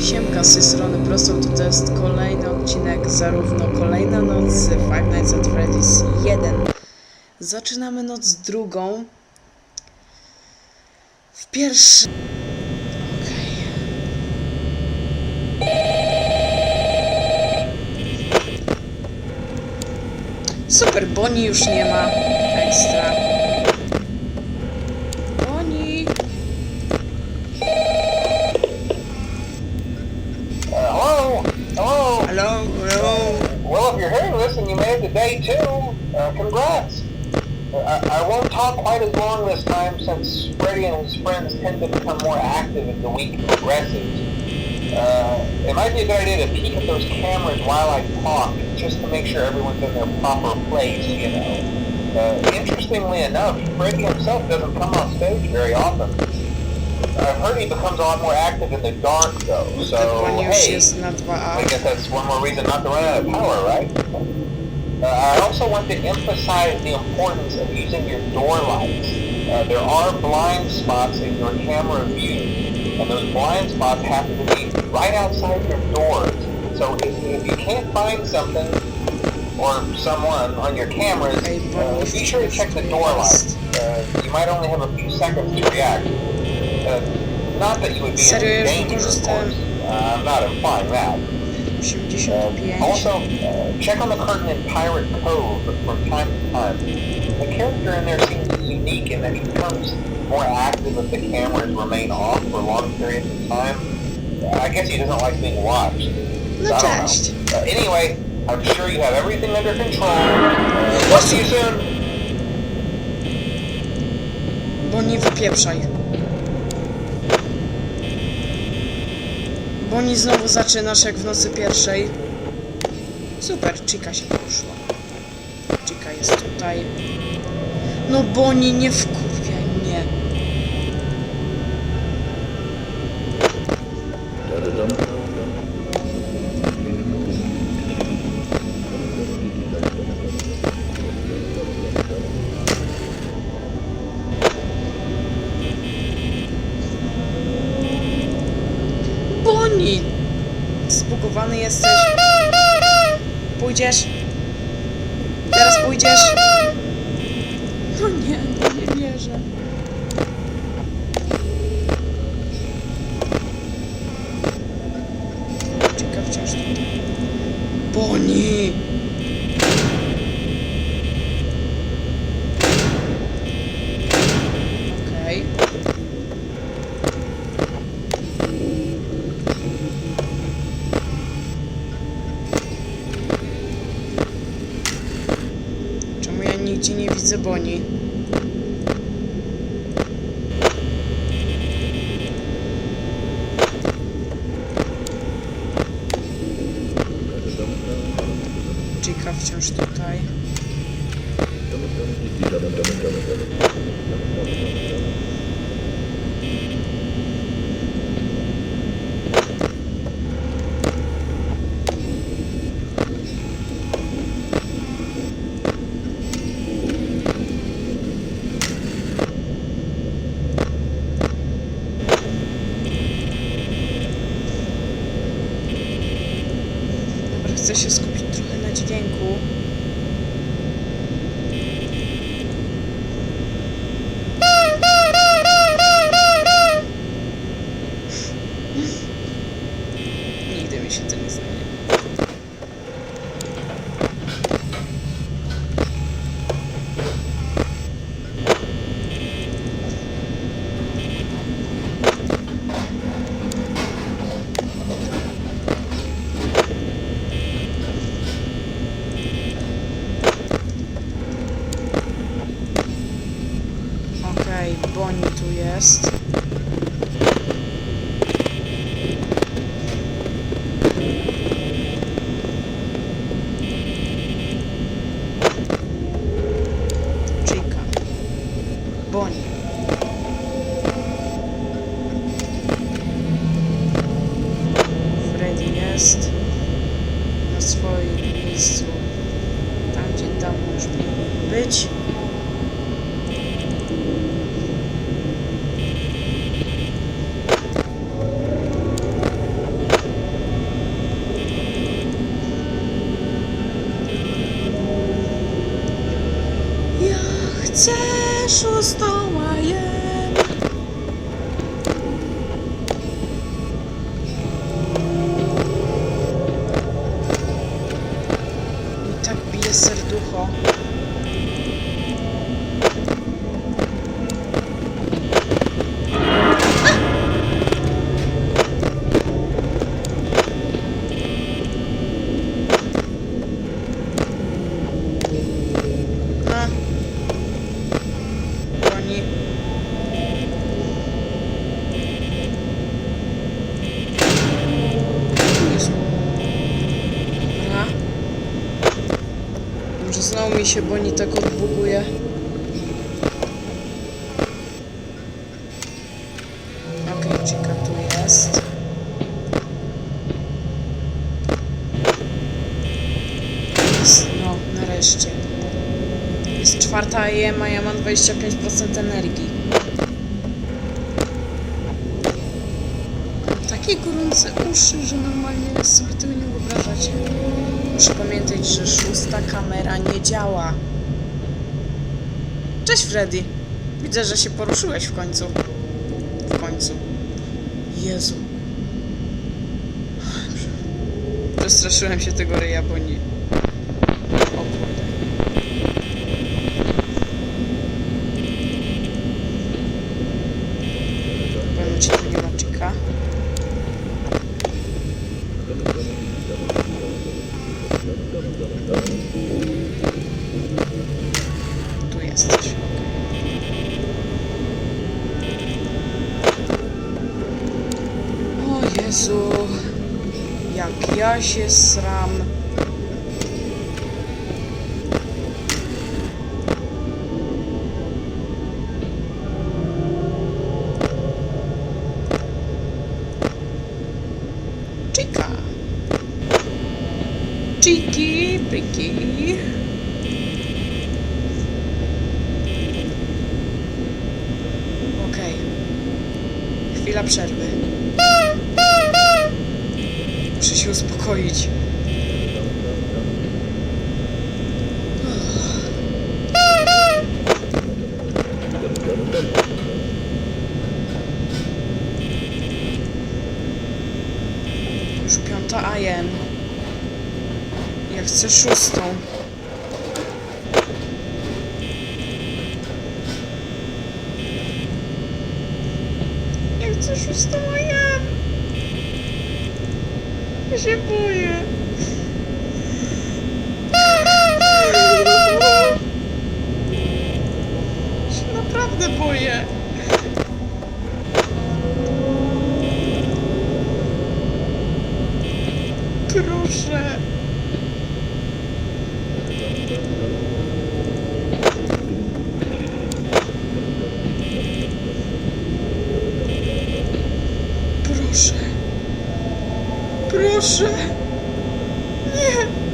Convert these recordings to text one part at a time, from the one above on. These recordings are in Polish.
Siemka, z tej strony Prosto, to, jest kolejny odcinek, zarówno kolejna noc z Five Nights at Freddy's 1. Zaczynamy noc drugą. W pierwszy... Okej. Super, Boni już nie ma. Ekstra. Day two, uh, congrats. I, I won't talk quite as long this time since Freddy and his friends tend to become more active as the week progresses. Uh, it might be a good idea to peek at those cameras while I talk, just to make sure everyone's in their proper place, you know. Uh, interestingly enough, Freddy himself doesn't come on stage very often. I've heard he becomes a lot more active in the dark, though, so hey, jest na 2A. I guess that's one more reason not to run out of power, right? Uh, I also want to emphasize the importance of using your door lights. Uh, there are blind spots in your camera view, and those blind spots happen to be right outside your doors. So if, if you can't find something or someone on your cameras, uh, be sure to check the door lights. Uh, you might only have a few seconds to react. Uh, not that you would be in danger, of course. Uh, I'm not implying that. 85. Uh, also, uh, check on the curtain in Pirate Cove from time to time. The character in there seems unique in that he becomes more active if the cameras remain off for long periods of time. I guess he doesn't like being watched. No I don't know. Uh, anyway, I'm sure you have everything under control. Uh, we'll see you soon. Boni, wypieprzaj. Boni, znowu zaczynasz jak w nocy pierwszej. Super, Chica się poszła. Chica jest tutaj. No Boni, nie wkurwiaj Boni! Zbugowany jesteś. Pójdziesz? Teraz pójdziesz? No nie, nie wierzę. Czeka wciąż tutaj. Boni! Okej. Nigdzie nie widzę Boni? Chica wciąż tutaj. Chcę się skupić trochę na dźwięku. Nigdy mi się to nie zmieni. Okej, Boni tu jest. Chica. Boni. Freddy jest na swoim miejscu. Tam, gdzie dawno już powinien być. Chcę szóstą, a jem. Mi tak bije serducho. Się Boni tak odbuguje. Okej, czeka tu jest. Jest, no, nareszcie. Jest czwarta AM, a ja mam 25% energii. Takie gorące uszy, że normalnie sobie tego nie wyobrażacie. Muszę pamiętać, że szósta kamera nie działa. Cześć Freddy. Widzę, że się poruszyłeś w końcu. W końcu. Jezu. Przestraszyłem się tego ryja, bo nie... Tu jest coś. O Jezu. Jak ja się sram. Chica. Chiki, piki. Okej. Chwila przerwy. Muszę się uspokoić. Już piąta AM. Ja chcę szóstą. AM. Ja się boję. Ja się naprawdę boję. Proszę. Proszę. Proszę. Nie.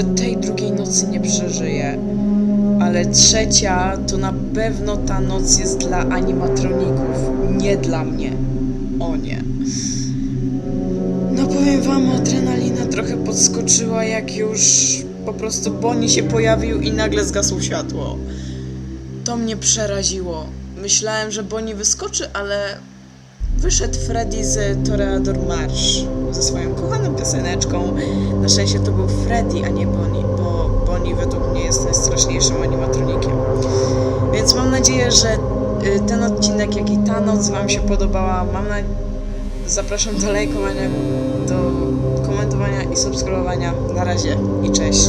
Że tej drugiej nocy nie przeżyję. Ale trzecia to na pewno ta noc jest dla animatroników, nie dla mnie. O nie. No powiem wam, adrenalina trochę podskoczyła, jak już po prostu Bonnie się pojawił i nagle zgasło światło. To mnie przeraziło. Myślałem, że Bonnie wyskoczy, ale wyszedł Freddy z Toreador Marsh ze swoją kochaną pioseneczką. Na szczęście to był Freddy, a nie Bonnie, bo Bonnie według mnie jest najstraszniejszym animatronikiem. Więc mam nadzieję, że y, ten odcinek, jak i ta noc Wam się podobała. Mam na... Zapraszam do lajkowania, do komentowania i subskrybowania. Na razie i cześć.